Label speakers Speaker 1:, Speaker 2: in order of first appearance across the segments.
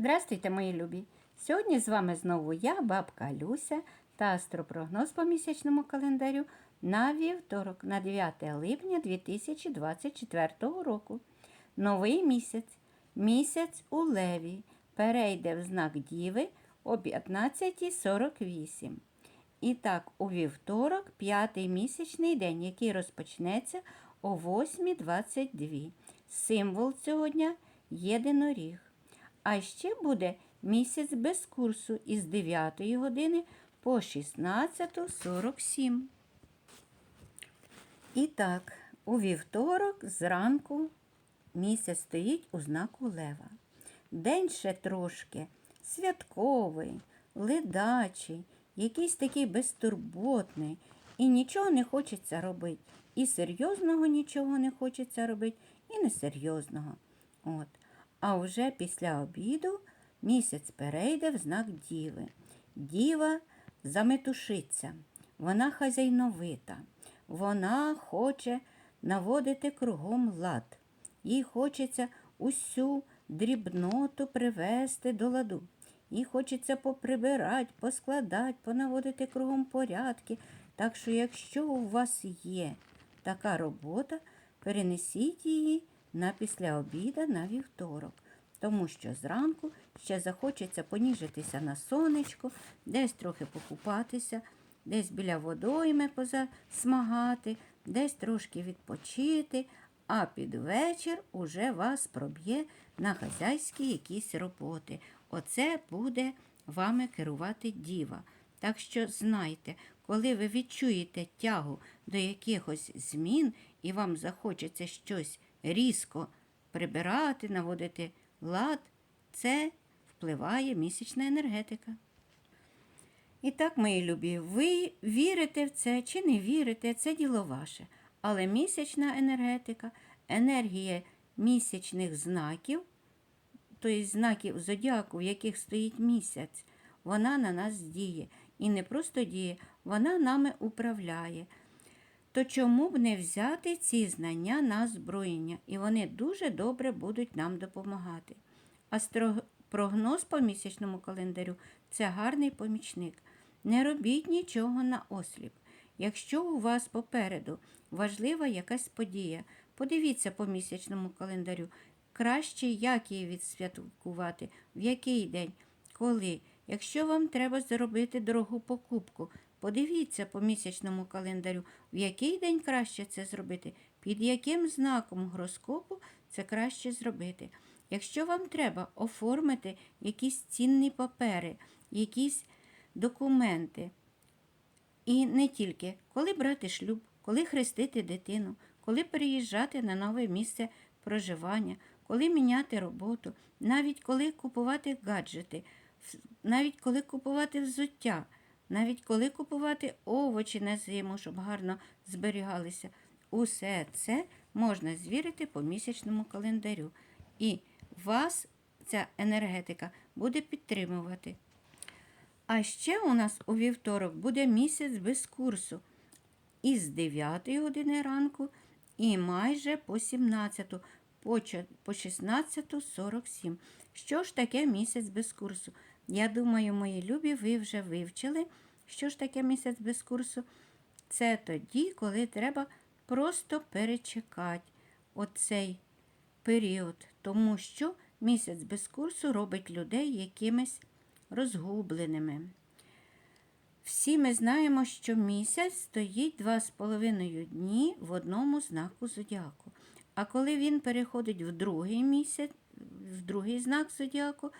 Speaker 1: Здравствуйте, мої любі! Сьогодні з вами знову я, бабка Люся та астропрогноз по місячному календарю на вівторок, на 9 липня 2024 року. Новий місяць. Місяць у Леві перейде в знак Діви о 15.48. І так, у вівторок, п'ятий місячний день, який розпочнеться о 8.22. Символ цього дня – єдиноріг. А ще буде місяць без курсу із 9 години по 16.47. І так, у вівторок зранку місяць стоїть у знаку Лева. День ще трошки святковий, ледачий, якийсь такий безтурботний, і нічого не хочеться робити. І серйозного нічого не хочеться робити, і несерйозного. От. А вже після обіду місяць перейде в знак Діви. Діва заметушиться, вона хазяйновита, вона хоче наводити кругом лад. Їй хочеться усю дрібноту привести до ладу. Їй хочеться поприбирати, поскладати, понаводити кругом порядки. Так що, якщо у вас є така робота, перенесіть її на після обіда на вівторок, тому що зранку ще захочеться поніжитися на сонечко, десь трохи покупатися, десь біля водойми позасмагати, десь трошки відпочити, а під вечір уже вас проб'є на хазяйські якісь роботи. Оце буде вами керувати діва. Так що знайте, коли ви відчуєте тягу до якихось змін і вам захочеться щось різко прибирати, наводити лад, це впливає місячна енергетика. І так, мої любі, ви вірите в це чи не вірите, це діло ваше. Але місячна енергетика, енергія місячних знаків, тобто знаків зодіаку, в яких стоїть місяць, вона на нас діє. І не просто діє, вона нами управляє. То чому б не взяти ці знання на озброєння? І вони дуже добре будуть нам допомагати. Астропрогноз по місячному календарю це гарний помічник. Не робіть нічого на осліп. Якщо у вас попереду важлива якась подія, подивіться по місячному календарю, краще як її відсвяткувати, в який день, коли. Якщо вам треба зробити дорогу покупку, подивіться по місячному календарю, в який день краще це зробити, під яким знаком гороскопу це краще зробити. Якщо вам треба оформити якісь цінні папери, якісь документи, і не тільки коли брати шлюб, коли хрестити дитину, коли переїжджати на нове місце проживання, коли міняти роботу, навіть коли купувати гаджети, навіть коли купувати взуття, навіть коли купувати овочі на зиму, щоб гарно зберігалися. Усе це можна звірити по місячному календарю. І вас ця енергетика буде підтримувати. А ще у нас у вівторок буде місяць без курсу із 9 години ранку і майже по 17, по 16.47. Що ж таке місяць без курсу? Я думаю, мої любі, ви вже вивчили, що ж таке місяць без курсу. Це тоді, коли треба просто перечекати оцей період, тому що місяць без курсу робить людей якимись розгубленими. Всі ми знаємо, що місяць стоїть два з половиною дні в одному знаку зодіаку. А коли він переходить в другий місяць, в другий знак зодіаку,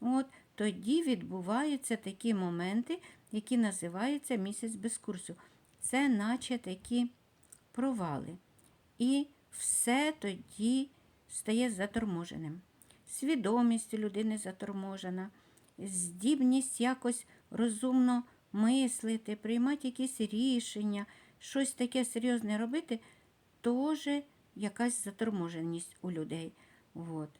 Speaker 1: от, тоді відбуваються такі моменти, які називаються місяць без курсу. Це наче такі провали. І все тоді стає заторможеним. Свідомість людини заторможена, здібність якось розумно мислити, приймати якісь рішення, щось таке серйозне робити, теж якась заторможеність у людей. От.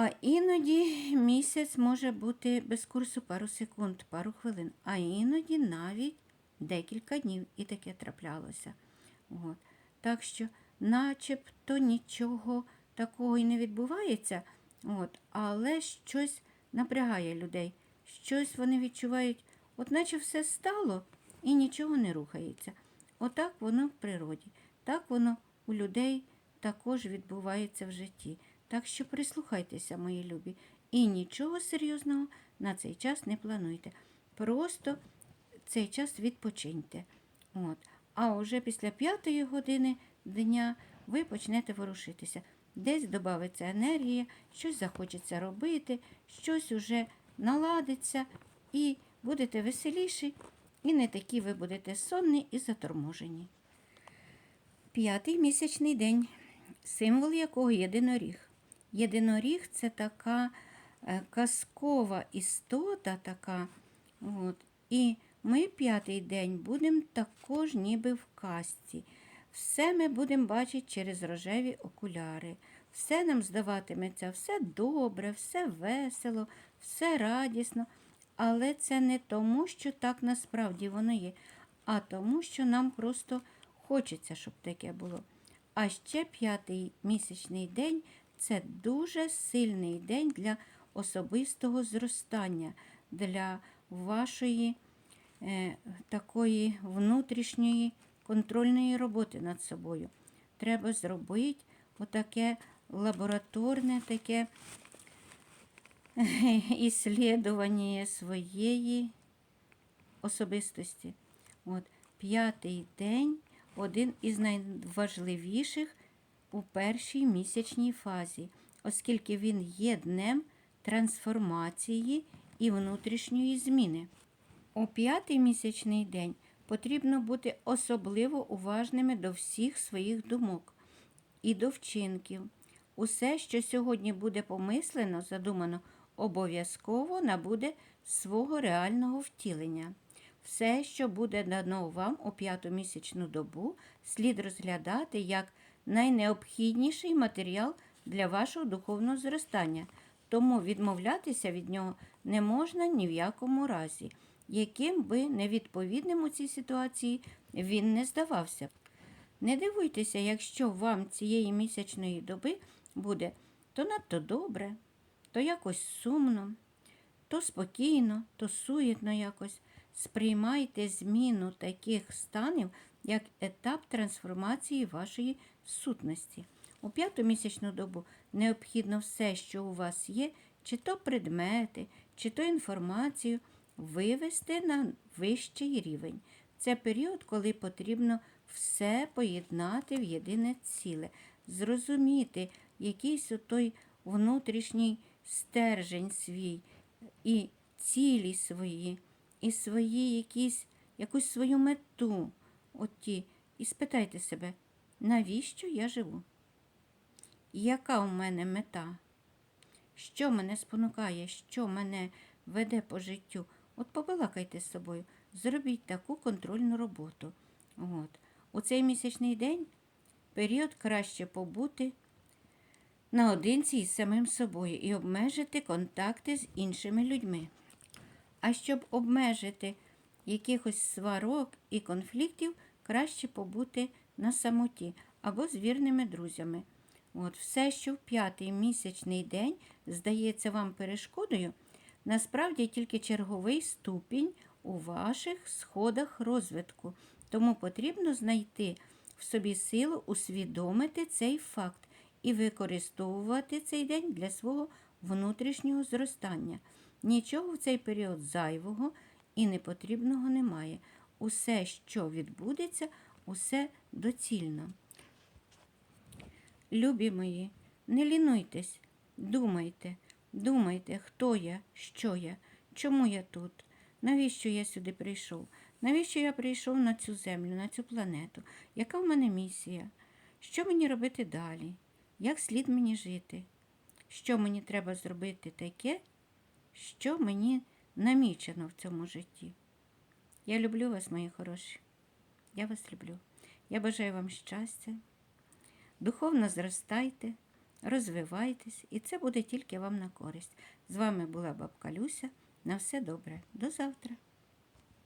Speaker 1: А іноді місяць може бути без курсу пару секунд, пару хвилин, а іноді навіть декілька днів і таке траплялося. От. Так що, начебто нічого такого і не відбувається, От, але щось напрягає людей, щось вони відчувають, от наче все стало і нічого не рухається. Отак воно в природі, так воно у людей також відбувається в житті. Так що прислухайтеся, мої любі, і нічого серйозного на цей час не плануйте. Просто цей час відпочиньте. От. А вже після п'ятої години дня ви почнете ворушитися. Десь додається енергія, щось захочеться робити, щось уже наладиться, і будете веселіші, і не такі ви будете сонні і заторможені. П'ятий місячний день, символ якого єдиноріг. Єдиноріг це така е, казкова істота, така. От. І ми п'ятий день будемо також ніби в казці. Все ми будемо бачити через рожеві окуляри. Все нам здаватиметься, все добре, все весело, все радісно. Але це не тому, що так насправді воно є, а тому, що нам просто хочеться, щоб таке було. А ще п'ятий місячний день це дуже сильний день для особистого зростання, для вашої е, такої внутрішньої контрольної роботи над собою. Треба зробити отаке лабораторне таке іслідування своєї особистості. От, п'ятий день один із найважливіших у першій місячній фазі, оскільки він є днем трансформації і внутрішньої зміни. У п'ятий місячний день потрібно бути особливо уважними до всіх своїх думок і до вчинків. Усе, що сьогодні буде помислено, задумано, обов'язково набуде свого реального втілення. Все, що буде дано вам у п'яту місячну добу, слід розглядати як найнеобхідніший матеріал для вашого духовного зростання, тому відмовлятися від нього не можна ні в якому разі, яким би невідповідним у цій ситуації він не здавався. Не дивуйтеся, якщо вам цієї місячної доби буде то надто добре, то якось сумно, то спокійно, то суєтно якось. Сприймайте зміну таких станів як етап трансформації вашої сутності. У п'яту місячну добу необхідно все, що у вас є, чи то предмети, чи то інформацію, вивести на вищий рівень. Це період, коли потрібно все поєднати в єдине ціле, зрозуміти якийсь той внутрішній стержень свій і цілі свої, і свої якісь, якусь свою мету. От ті. І спитайте себе, навіщо я живу? Яка у мене мета? Що мене спонукає, що мене веде по життю? От побалакайте з собою, зробіть таку контрольну роботу. От. У цей місячний день період краще побути наодинці із самим собою і обмежити контакти з іншими людьми. А щоб обмежити якихось сварок і конфліктів, краще побути на самоті або з вірними друзями. От Все, що в п'ятий місячний день здається вам перешкодою, насправді тільки черговий ступінь у ваших сходах розвитку. Тому потрібно знайти в собі силу усвідомити цей факт і використовувати цей день для свого внутрішнього зростання. Нічого в цей період зайвого і непотрібного немає. Усе, що відбудеться, усе доцільно. Любі мої, не лінуйтесь, думайте, думайте, хто я, що я, чому я тут, навіщо я сюди прийшов, навіщо я прийшов на цю землю, на цю планету, яка в мене місія, що мені робити далі, як слід мені жити, що мені треба зробити таке, що мені намічено в цьому житті. Я люблю вас, мої хороші. Я вас люблю. Я бажаю вам щастя. Духовно зростайте, розвивайтесь, і це буде тільки вам на користь. З вами була бабка Люся. На все добре. До завтра.